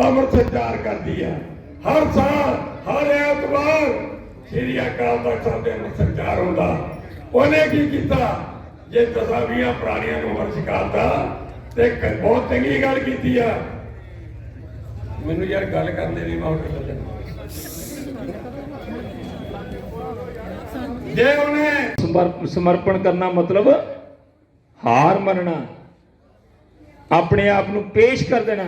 ਅੰਮ੍ਰਿਤ ਸੰਚਾਰ ਕਰਦੀ ਹੈ। ਹਰ ਸਾਲ, ਹਰ ਐਤਵਾਰ ਸ੍ਰੀ ਅਕਾਲ ਤਖਤ ਸਾਹਿਬ ਦੇ ਅੰਮ੍ਰਿਤ ਸੰਚਾਰ ਹੁੰਦਾ। ਉਹਨੇ ਕੀ ਕੀਤਾ? ਜੇ ਦਸਾਂ ਪ੍ਰਾਣੀਆਂ ਨੂੰ ਅੰਮ੍ਰਿਤ ਛਕਾਤਾ, ਤੇ ਬਹੁਤ ਚੰਗੀ ਗੱਲ ਕੀਤੀ ਆ। ਮੈਨੂੰ ਯਾਰ ਗੱਲ ਕਰਨ ਦੇ ਲਈ ਮੌਕੇ ਮਿਲ ਜੇ ਉਹਨੇ ਸਮਰਪਣ ਕਰਨਾ ਮਤਲਬ ਹਾਰ ਮੰਨਣਾ, ਆਪਣੇ ਆਪ ਨੂੰ ਪੇਸ਼ ਕਰ ਦੇਣਾ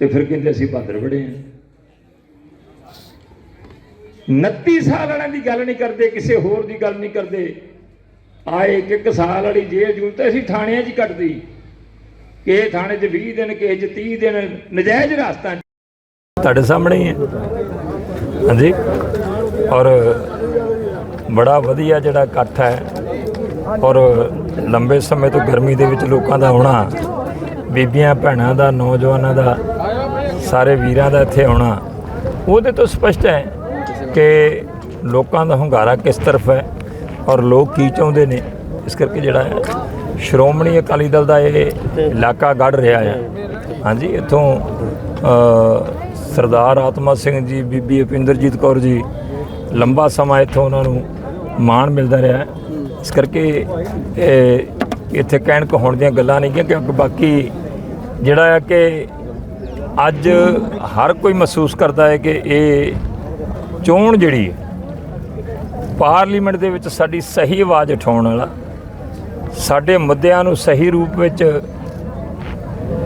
ਤੇ ਫਿਰ ਕਹਿੰਦੇ ਅਸੀਂ ਬਹਾਦਰ ਬੜੇ ਹਾਂ 29 ਸਾਲ ਵਾਲਿਆਂ ਦੀ ਗੱਲ ਨਹੀਂ ਕਰਦੇ, ਕਿਸੇ ਹੋਰ ਦੀ ਗੱਲ ਨਹੀਂ ਕਰਦੇ। ਆਏ ਇੱਕ ਇੱਕ ਸਾਲ ਵਾਲੀ ਜੇਲ੍ਹ ਜੂਲ ਤਾਂ ਅਸੀਂ ਥਾਣਿਆਂ 'ਚ ਕੱਟਦੀ। ਕਿਸੇ ਥਾਣੇ 'ਚ 20 ਦਿਨ, ਕਿਸੇ 'ਚ 30 ਦਿਨ, ਨਜਾਇਜ਼ ਰਾਸਤਾ ਤੁਹਾਡੇ ਸਾਹਮਣੇ ਹੀ ਹੈ। ਹਾਂਜੀ। ਔਰ ਬੜਾ ਵਧੀਆ ਜਿਹੜਾ ਇਕੱਠ ਹੈ। ਔਰ ਲੰਬੇ ਸਮੇਂ ਤੋਂ ਗਰਮੀ ਦੇ ਵਿੱਚ ਲੋਕਾਂ ਦਾ ਆਉਣਾ, ਬੀਬੀਆਂ, ਭੈਣਾਂ ਦਾ, ਨੌਜਵਾਨਾਂ ਦਾ ਸਾਰੇ ਵੀਰਾਂ ਦਾ ਇੱਥੇ ਆਉਣਾ, ਉਹਦੇ ਤੋਂ ਸਪਸ਼ਟ ਹੈ ਕਿ ਲੋਕਾਂ ਦਾ ਹੁੰਗਾਰਾ ਕਿਸ ਤਰਫ ਹੈ ਔਰ ਲੋਕ ਕੀ ਚਾਹੁੰਦੇ ਨੇ? ਇਸ ਕਰਕੇ ਜਿਹੜਾ ਹੈ ਸ਼੍ਰੋਮਣੀ ਅਕਾਲੀ ਦਲ ਦਾ ਇਹ ਇਲਾਕਾ ਗੜ ਰਿਹਾ ਹੈ। ਹਾਂਜੀ, ਇੱਥੋਂ ਸਰਦਾਰ ਆਤਮਾ ਸਿੰਘ ਜੀ, ਬੀਬੀ ਅਪਿੰਦਰਜੀਤ ਕੌਰ ਜੀ, ਲੰਬਾ ਸਮਾਂ ਇੱਥੋਂ ਉਹਨਾਂ ਨੂੰ ਮਾਣ ਮਿਲਦਾ ਰਿਹਾ ਇਸ ਕਰਕੇ ਇੱਥੇ ਕਹਿਣ ਕਹਾਉਣ ਦੀਆਂ ਗੱਲਾਂ ਨਹੀਂ ਕਿ ਕਿਉਂਕਿ ਬਾਕੀ ਜਿਹੜਾ ਹੈ ਕਿ ਅੱਜ ਹਰ ਕੋਈ ਮਹਿਸੂਸ ਕਰਦਾ ਹੈ ਕਿ ਇਹ ਚੋਣ ਜਿਹੜੀ ਹੈ, ਪਾਰਲੀਮੈਂਟ ਦੇ ਵਿੱਚ ਸਾਡੀ ਸਹੀ ਆਵਾਜ਼ ਉਠਾਉਣ ਵਾਲਾ, ਸਾਡੇ ਮੁੱਦਿਆਂ ਨੂੰ ਸਹੀ ਰੂਪ ਵਿੱਚ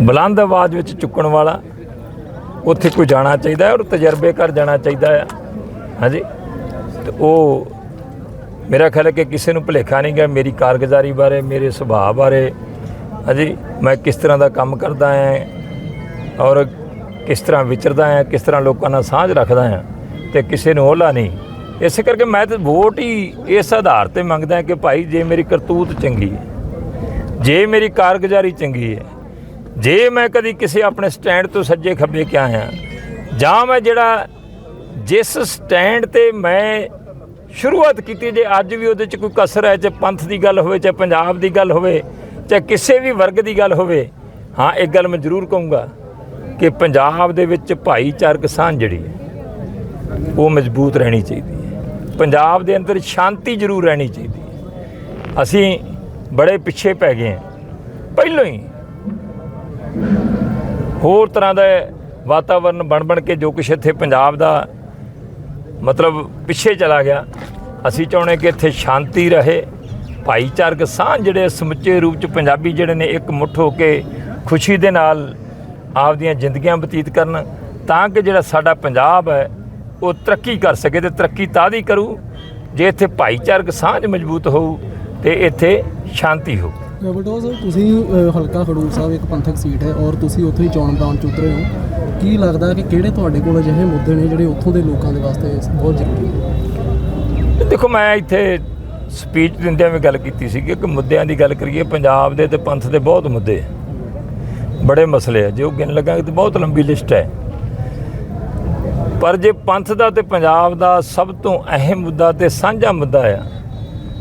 ਬੁਲੰਦ ਆਵਾਜ਼ ਵਿੱਚ ਚੁੱਕਣ ਵਾਲਾ, ਉੱਥੇ ਕੋਈ ਜਾਣਾ ਚਾਹੀਦਾ ਹੈ ਔਰ ਤਜਰਬੇ ਕਰ ਜਾਣਾ ਚਾਹੀਦਾ ਹੈ। ਹਾਂਜੀ? ਤੇ ਉਹ ਮੇਰਾ ਖਿਆਲ ਹੈ ਕਿ ਕਿਸੇ ਨੂੰ ਭੁਲੇਖਾ ਨਹੀਂ ਗਿਆ ਮੇਰੀ ਕਾਰਗੁਜ਼ਾਰੀ ਬਾਰੇ, ਮੇਰੇ ਸੁਭਾਅ ਬਾਰੇ। ਹਾਂਜੀ? ਮੈਂ ਕਿਸ ਤਰ੍ਹਾਂ ਦਾ ਕੰਮ ਕਰਦਾ ਹਾਂ ਔਰ ਕਿਸ ਤਰ੍ਹਾਂ ਵਿਚਰਦਾ ਹਾਂ, ਕਿਸ ਤਰ੍ਹਾਂ ਲੋਕਾਂ ਨਾਲ ਸਾਂਝ ਰੱਖਦਾ ਹਾਂ ਤੇ ਕਿਸੇ ਨੂੰ ਓਹਲਾ ਨਹੀਂ। ਇਸੇ ਕਰਕੇ ਮੈਂ ਤੇ ਵੋਟ ਹੀ ਇਸ ਆਧਾਰ ਤੇ ਮੰਗਦਾ ਕਿ ਭਾਈ ਜੇ ਮੇਰੀ ਕਰਤੂਤ ਚੰਗੀ ਹੈ, ਜੇ ਮੇਰੀ ਕਾਰਗੁਜ਼ਾਰੀ ਚੰਗੀ ਹੈ, ਜੇ ਮੈਂ ਕਦੀ ਕਿਸੇ ਆਪਣੇ ਸਟੈਂਡ ਤੋਂ ਸੱਜੇ ਖੱਬੇ ਕਿਆ ਆਇਆ ਜਾਂ ਮੈਂ ਜਿਹੜਾ ਜਿਸ ਸਟੈਂਡ ਤੇ ਮੈਂ ਸ਼ੁਰੂਆਤ ਕੀਤੀ, ਜੇ ਅੱਜ ਵੀ ਉਹਦੇ ਚ ਕੋਈ ਕਸਰ ਹੈ, ਚਾਹੇ ਪੰਥ ਦੀ ਗੱਲ ਹੋਵੇ, ਚਾਹੇ ਪੰਜਾਬ ਦੀ ਗੱਲ ਹੋਵੇ, ਚਾਹੇ ਕਿਸੇ ਵੀ ਵਰਗ ਦੀ ਗੱਲ ਹੋਵੇ, ਹਾਂ ਇੱਕ ਗੱਲ ਮੈਂ ਜ਼ਰੂਰ ਕਹੂੰਗਾ। ਕਿ ਪੰਜਾਬ ਦੇ ਵਿੱਚ ਭਾਈਚਾਰਕ ਸਾਂਝ ਜਿਹੜੀ ਹੈ, ਉਹ ਮਜ਼ਬੂਤ ਰਹਿਣੀ ਚਾਹੀਦੀ ਹੈ। ਪੰਜਾਬ ਦੇ ਅੰਦਰ ਸ਼ਾਂਤੀ ਜ਼ਰੂਰ ਰਹਿਣੀ ਚਾਹੀਦੀ ਹੈ। ਅਸੀਂ ਬੜੇ ਪਿੱਛੇ ਪੈ ਗਏ ਹਾਂ। ਪਹਿਲੋਂ ਹੀ ਹੋਰ ਤਰ੍ਹਾਂ ਦਾ ਵਾਤਾਵਰਨ ਬਣ ਬਣ ਕੇ ਜੋ ਕੁਛ ਇੱਥੇ ਪੰਜਾਬ ਦਾ ਮਤਲਬ ਪਿੱਛੇ ਚਲਾ ਗਿਆ, ਅਸੀਂ ਚਾਹੁੰਦੇ ਕਿ ਇੱਥੇ ਸ਼ਾਂਤੀ ਰਹੇ। ਭਾਈਚਾਰਕ ਸਾਂਝ ਜਿਹੜੇ ਸਮੁੱਚੇ ਰੂਪ ਚ ਪੰਜਾਬੀ ਜਿਹੜੇ ਨੇ, ਇੱਕ ਮੁੱਠ ਹੋ ਕੇ ਖੁਸ਼ੀ ਦੇ ਨਾਲ ਆਪਦੀਆਂ ਜ਼ਿੰਦਗੀਆਂ ਬਤੀਤ ਕਰਨ ਤਾਂ ਕਿ ਜਿਹੜਾ ਸਾਡਾ ਪੰਜਾਬ ਹੈ ਉਹ ਤਰੱਕੀ ਕਰ ਸਕੇ ਤੇ ਤਰੱਕੀ ਤਾਂ ਦੀ ਕਰੂ ਜੇ ਇੱਥੇ ਭਾਈਚਾਰਕ ਸਾਂਝ ਮਜ਼ਬੂਤ ਹੋਊ ਤੇ ਇੱਥੇ ਸ਼ਾਂਤੀ ਹੋਊ। ਬਟਵਾ ਸਾਹਿਬ ਤੁਸੀਂ ਹਲਕਾ ਖਡੂਰ ਸਾਹਿਬ ਇੱਕ ਪੰਥਕ ਸੀਟ ਹੈ ਔਰ ਤੁਸੀਂ ਉੱਥੇ ਹੀ ਚੋਣ ਮੈਦਾਨ ਚ ਉਤਰੇ ਹੋ। ਕੀ ਲੱਗਦਾ ਕਿ ਕਿਹੜੇ ਤੁਹਾਡੇ ਕੋਲ ਅਜਿਹੇ ਮੁੱਦੇ ਨੇ ਜਿਹੜੇ ਉੱਥੋਂ ਦੇ ਲੋਕਾਂ ਦੇ ਵਾਸਤੇ ਬਹੁਤ ਜ਼ਰੂਰੀ ਨੇ? ਦੇਖੋ ਮੈਂ ਇੱਥੇ ਸਪੀਚ ਦਿੰਦਿਆਂ ਵੀ ਗੱਲ ਕੀਤੀ ਸੀ ਕਿ ਮੁੱਦਿਆਂ ਦੀ ਗੱਲ ਕਰੀਏ ਪੰਜਾਬ ਦੇ ਤੇ ਪੰਥ ਦੇ ਬਹੁਤ ਮੁੱਦੇ ਹੈ ਬੜੇ ਮਸਲੇ ਆ, ਜੋ ਗਿਣ ਲੱਗਾਂਗੇ ਤੇ ਬਹੁਤ ਲੰਬੀ ਲਿਸਟ ਹੈ। ਪਰ ਜੇ ਪੰਥ ਦਾ ਤੇ ਪੰਜਾਬ ਦਾ ਸਭ ਤੋਂ ਅਹਿਮ ਮੁੱਦਾ ਤੇ ਸਾਂਝਾ ਮੁੱਦਾ ਆ,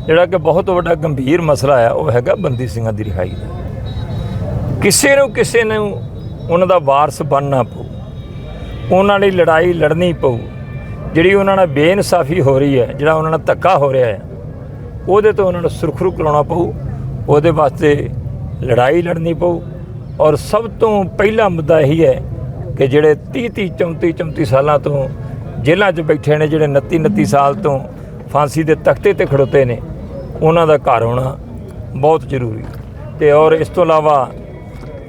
ਜਿਹੜਾ ਕਿ ਬਹੁਤ ਵੱਡਾ ਗੰਭੀਰ ਮਸਲਾ ਆ, ਉਹ ਹੈਗਾ ਬੰਦੀ ਸਿੰਘਾਂ ਦੀ ਰਿਹਾਈ ਦਾ। ਕਿਸੇ ਨੂੰ ਕਿਸੇ ਨੂੰ ਉਹਨਾਂ ਦਾ ਵਾਰਸ ਬਣਨਾ ਪਊ, ਉਹਨਾਂ ਲਈ ਲੜਾਈ ਲੜਨੀ ਪਊ, ਜਿਹੜੀ ਉਹਨਾਂ ਨਾਲ ਬੇਇਨਸਾਫੀ ਹੋ ਰਹੀ ਹੈ, ਜਿਹੜਾ ਉਹਨਾਂ ਨਾਲ ਧੱਕਾ ਹੋ ਰਿਹਾ ਹੈ, ਉਹਦੇ ਤੋਂ ਉਹਨਾਂ ਨੂੰ ਸੁਰਖਰੂ ਕਰਾਉਣਾ ਪਊ, ਉਹਦੇ ਵਾਸਤੇ ਲੜਾਈ ਲੜਨੀ ਪਊ ਔਰ ਸਭ ਤੋਂ ਪਹਿਲਾ ਮੁੱਦਾ ਇਹੀ ਹੈ ਕਿ ਜਿਹੜੇ 30 30 34 34 ਸਾਲਾਂ ਤੋਂ ਜੇਲ੍ਹਾਂ 'ਚ ਬੈਠੇ ਨੇ, ਜਿਹੜੇ 29 29 ਸਾਲ ਤੋਂ ਫਾਂਸੀ ਦੇ ਤਖਤੇ ਤੇ ਖੜੋਤੇ ਨੇ, ਉਹਨਾਂ ਦਾ ਘਰ ਆਉਣਾ ਬਹੁਤ ਜ਼ਰੂਰੀ ਹੈ। ਤੇ ਔਰ ਇਸ ਤੋਂ ਇਲਾਵਾ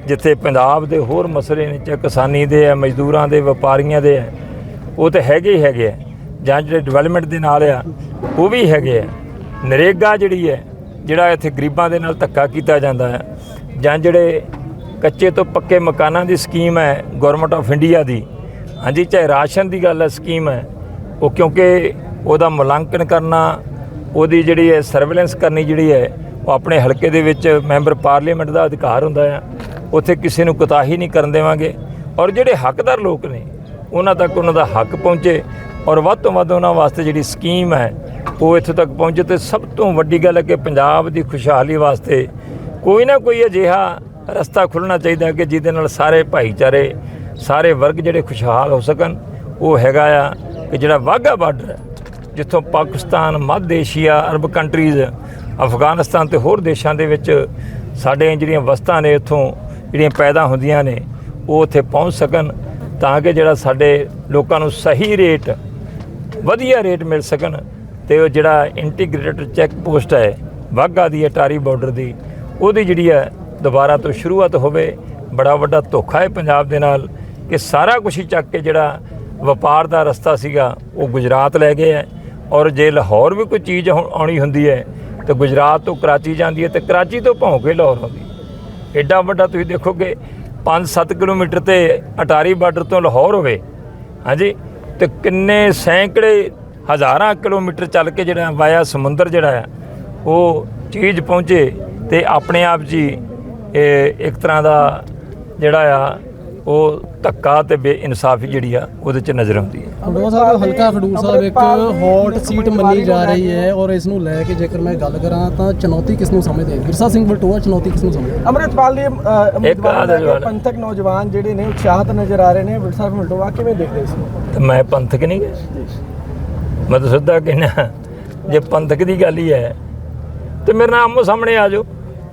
ਜਿੱਥੇ ਪੰਜਾਬ ਦੇ ਹੋਰ ਮਸਲੇ ਨੇ, ਚਾਹੇ ਕਿਸਾਨੀ ਦੇ ਆ ਮਜ਼ਦੂਰਾਂ ਦੇ, ਵਪਾਰੀਆਂ ਦੇ ਆ ਉਹ ਤੇ ਹੈਗੇ ਹੀ ਹੈਗੇ ਆ ਜਾਂ ਜਿਹੜੇ ਡਿਵੈਲਪਮੈਂਟ ਦੇ ਨਾਲ ਆ, ਉਹ ਵੀ ਹੈਗੇ ਆ ਨਰੇਗਾ ਜਿਹੜੀ ਹੈ, ਜਿਹੜਾ ਇੱਥੇ ਗਰੀਬਾਂ ਦੇ ਨਾਲ ਧੱਕਾ ਕੀਤਾ ਜਾਂਦਾ ਹੈ, ਜਾਂ ਜਿਹੜੇ ਕੱਚੇ ਤੋਂ ਪੱਕੇ ਮਕਾਨਾਂ ਦੀ ਸਕੀਮ ਹੈ ਗਵਰਨਮੈਂਟ ਆਫ ਇੰਡੀਆ ਦੀ। ਹਾਂਜੀ, ਚਾਹੇ ਰਾਸ਼ਨ ਦੀ ਗੱਲ ਹੈ, ਸਕੀਮ ਹੈ। ਉਹ ਕਿਉਂਕਿ ਉਹਦਾ ਮੁਲਾਂਕਣ ਕਰਨਾ, ਉਹਦੀ ਜਿਹੜੀ ਹੈ ਸਰਵੇਲੈਂਸ ਕਰਨੀ ਜਿਹੜੀ ਹੈ, ਉਹ ਆਪਣੇ ਹਲਕੇ ਦੇ ਵਿੱਚ ਮੈਂਬਰ ਪਾਰਲੀਮੈਂਟ ਦਾ ਅਧਿਕਾਰ ਹੁੰਦਾ ਹੈ ਉੱਥੇ ਕਿਸੇ ਨੂੰ ਕੁਤਾਹੀ ਨਹੀਂ ਕਰਨ ਦੇਵਾਂਗੇ। ਔਰ ਜਿਹੜੇ ਹੱਕਦਾਰ ਲੋਕ ਨੇ, ਉਹਨਾਂ ਤੱਕ ਉਹਨਾਂ ਦਾ ਹੱਕ ਪਹੁੰਚੇ। ਔਰ ਵੱਧ ਤੋਂ ਵੱਧ ਉਹਨਾਂ ਵਾਸਤੇ ਜਿਹੜੀ ਸਕੀਮ ਹੈ, ਉਹ ਇੱਥੇ ਤੱਕ ਪਹੁੰਚੇ। ਤੇ ਸਭ ਤੋਂ ਵੱਡੀ ਗੱਲ ਹੈ ਕਿ ਪੰਜਾਬ ਦੀ ਖੁਸ਼ਹਾਲੀ ਵਾਸਤੇ ਕੋਈ ਨਾ ਕੋਈ ਅਜਿਹਾ ਰਸਤਾ ਖੁੱਲਣਾ ਚਾਹੀਦਾ ਕਿ ਜਿਹਦੇ ਨਾਲ ਸਾਰੇ ਭਾਈਚਾਰੇ, ਸਾਰੇ ਵਰਗ ਜਿਹੜੇ ਖੁਸ਼ਹਾਲ ਹੋ ਸਕਣ, ਉਹ ਹੈਗਾ ਆ ਕਿ ਜਿਹੜਾ ਵਾਹਗਾ ਬਾਰਡਰ ਹੈ, ਜਿੱਥੋਂ ਪਾਕਿਸਤਾਨ, ਮੱਧ ਏਸ਼ੀਆ, ਅਰਬ ਕੰਟਰੀਜ਼ ਅਫਗਾਨਿਸਤਾਨ ਤੇ ਹੋਰ ਦੇਸ਼ਾਂ ਦੇ ਵਿੱਚ ਸਾਡੇ ਜਿਹੜੀਆਂ ਵਸਤਾਂ ਨੇ ਇੱਥੋਂ ਜਿਹੜੀਆਂ ਪੈਦਾ ਹੁੰਦੀਆਂ ਨੇ, ਉਹ ਉੱਥੇ ਪਹੁੰਚ ਸਕਣ ਤਾਂ ਕਿ ਜਿਹੜਾ ਸਾਡੇ ਲੋਕਾਂ ਨੂੰ ਸਹੀ ਰੇਟ ਵਧੀਆ ਰੇਟ ਮਿਲ ਸਕਣ ਤੇ ਉਹ ਜਿਹੜਾ ਇੰਟੀਗ੍ਰੇਟਡ ਚੈੱਕ ਪੋਸਟ ਹੈ, ਵਾਹਗਾ ਦੀ, ਅਟਾਰੀ ਬਾਰਡਰ ਦੀ, ਉਹਦੀ ਜਿਹੜੀ ਹੈ ਦੁਬਾਰਾ ਤੋਂ ਸ਼ੁਰੂਆਤ ਹੋਵੇ, ਬੜਾ ਵੱਡਾ ਧੋਖਾ ਹੈ ਪੰਜਾਬ ਦੇ ਨਾਲ ਕਿ ਸਾਰਾ ਕੁਝ ਹੀ ਚੱਕ ਕੇ ਜਿਹੜਾ ਵਪਾਰ ਦਾ ਰਸਤਾ ਸੀਗਾ, ਉਹ ਗੁਜਰਾਤ ਲੈ ਗਏ ਹੈ। ਔਰ ਜੇ ਲਾਹੌਰ ਵੀ ਕੋਈ ਚੀਜ਼ ਹੁਣ ਆਉਣੀ ਹੁੰਦੀ ਹੈ, ਤੇ ਗੁਜਰਾਤ ਤੋਂ ਕਰਾਚੀ ਜਾਂਦੀ ਹੈ ਤੇ ਕਰਾਚੀ ਤੋਂ ਭੌਂ ਕੇ ਲਾਹੌਰ ਆਉਂਦੀ ਹੈ। ਐਡਾ ਵੱਡਾ ਤੁਸੀਂ ਦੇਖੋਗੇ 5-7 ਕਿਲੋਮੀਟਰ ਤੇ ਅਟਾਰੀ ਬਾਰਡਰ ਤੋਂ ਲਾਹੌਰ ਹੋਵੇ, ਹਾਂਜੀ, ਤੇ ਕਿੰਨੇ ਸੈਂਕੜੇ ਹਜ਼ਾਰਾਂ ਕਿਲੋਮੀਟਰ ਚੱਲ ਕੇ ਜਿਹੜਾ ਵਾਇਆ ਸਮੁੰਦਰ ਜਿਹੜਾ ਆ ਉਹ ਚੀਜ਼ ਪਹੁੰਚੇ ਤੇ ਆਪਣੇ ਆਪ ਜੀ ਇਹ ਇੱਕ ਤਰ੍ਹਾਂ ਦਾ ਜਿਹੜਾ ਆ ਉਹ ਧੱਕਾ ਤੇ ਬੇਇਨਸਾਫੀ ਜਿਹੜੀ ਆ ਉਹਦੇ ਚ ਨਜ਼ਰ ਆਉਂਦੀ ਹੈ। ਖਡੂਰ ਸਾਹਿਬ ਹਲਕਾ ਖਡੂਰ ਸਾਹਿਬ ਇੱਕ ਹੌਟ ਸੀਟ ਮੰਨੀ ਜਾ ਰਹੀ ਹੈ ਔਰ ਇਸ ਨੂੰ ਲੈ ਕੇ ਜੇਕਰ ਮੈਂ ਗੱਲ ਕਰਾਂ ਤਾਂ ਚੁਣੌਤੀ ਕਿਸ ਨੂੰ ਸਮਝਦੇ ਹੋ ਵਿਰਸਾ ਸਿੰਘ ਬਲਟੋਆ ਚੁਣੌਤੀ ਕਿਸ ਨੂੰ ਸਮਝਦੇ ਹੋ? ਅਮਰਿਤਪਾਲ ਦੇ ਉਮੀਦਵਾਰਾਂ। ਪੰਥਕ ਨੌਜਵਾਨ ਜਿਹੜੇ ਨੇ ਉਤਸ਼ਾਹਤ ਨਜ਼ਰ ਆ ਰਹੇ ਨੇ। ਵਿਰਸਾ ਮਲਟੋਵਾ ਕਿਵੇਂ ਦੇਖਦੇ ਇਸ ਨੂੰ ਤੇ ਮੈਂ ਪੰਥਕ ਨਹੀਂ ਮੈਂ ਤਾਂ ਸਿੱਧਾ ਕਹਿਣਾ ਜੇ ਪੰਥਕ ਦੀ ਗੱਲ ਹੀ ਹੈ ਤੇ ਮੇਰੇ ਨਾਲ ਆਮੋ ਸਾਹਮਣੇ ਆ ਜਾਓ।